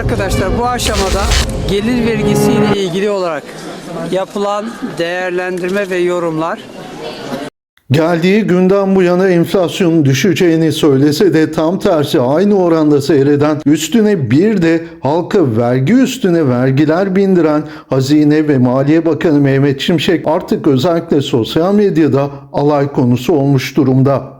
arkadaşlar bu aşamada gelir vergisiyle ilgili olarak yapılan değerlendirme ve yorumlar Geldiği günden bu yana enflasyonun düşeceğini söylese de tam tersi aynı oranda seyreden üstüne bir de halka vergi üstüne vergiler bindiren Hazine ve Maliye Bakanı Mehmet Şimşek artık özellikle sosyal medyada alay konusu olmuş durumda.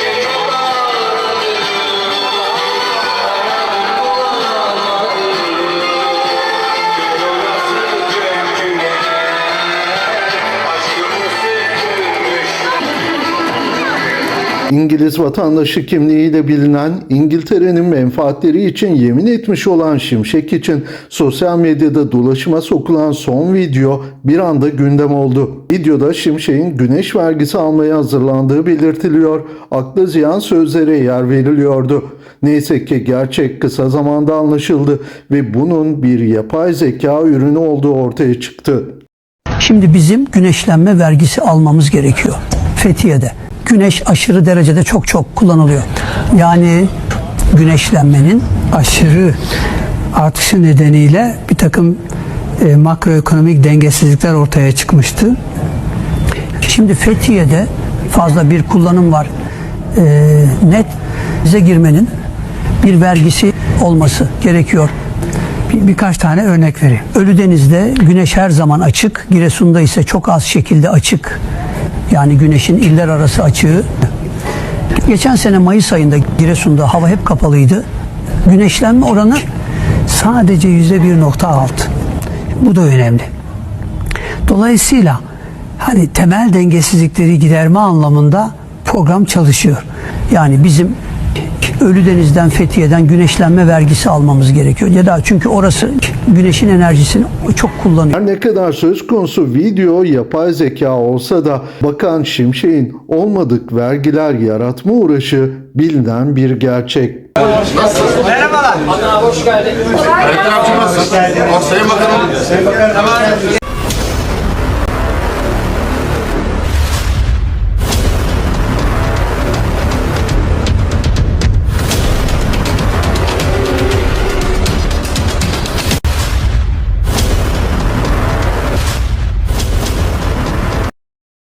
İngiliz vatandaşı kimliğiyle bilinen İngiltere'nin menfaatleri için yemin etmiş olan Şimşek için sosyal medyada dolaşıma sokulan son video bir anda gündem oldu. Videoda Şimşek'in güneş vergisi almaya hazırlandığı belirtiliyor, akla ziyan sözlere yer veriliyordu. Neyse ki gerçek kısa zamanda anlaşıldı ve bunun bir yapay zeka ürünü olduğu ortaya çıktı. Şimdi bizim güneşlenme vergisi almamız gerekiyor Fethiye'de. Güneş aşırı derecede çok çok kullanılıyor. Yani güneşlenmenin aşırı artışı nedeniyle bir takım e, makroekonomik dengesizlikler ortaya çıkmıştı. Şimdi Fethiye'de fazla bir kullanım var. E, net bize girmenin bir vergisi olması gerekiyor. Bir, birkaç tane örnek vereyim. Ölüdeniz'de güneş her zaman açık. Giresun'da ise çok az şekilde açık. Yani güneşin iller arası açığı. Geçen sene Mayıs ayında Giresun'da hava hep kapalıydı. Güneşlenme oranı sadece yüzde 1.6. Bu da önemli. Dolayısıyla hani temel dengesizlikleri giderme anlamında program çalışıyor. Yani bizim Ölüdeniz'den Fethiye'den güneşlenme vergisi almamız gerekiyor. Ya da çünkü orası güneşin enerjisini çok kullanıyor. Her ne kadar söz konusu video yapay zeka olsa da Bakan Şimşek'in olmadık vergiler yaratma uğraşı bilinen bir gerçek. Merhabalar. Hoş geldin. Hoş geldin. Sayın Bakanım. Sayın Bakanım.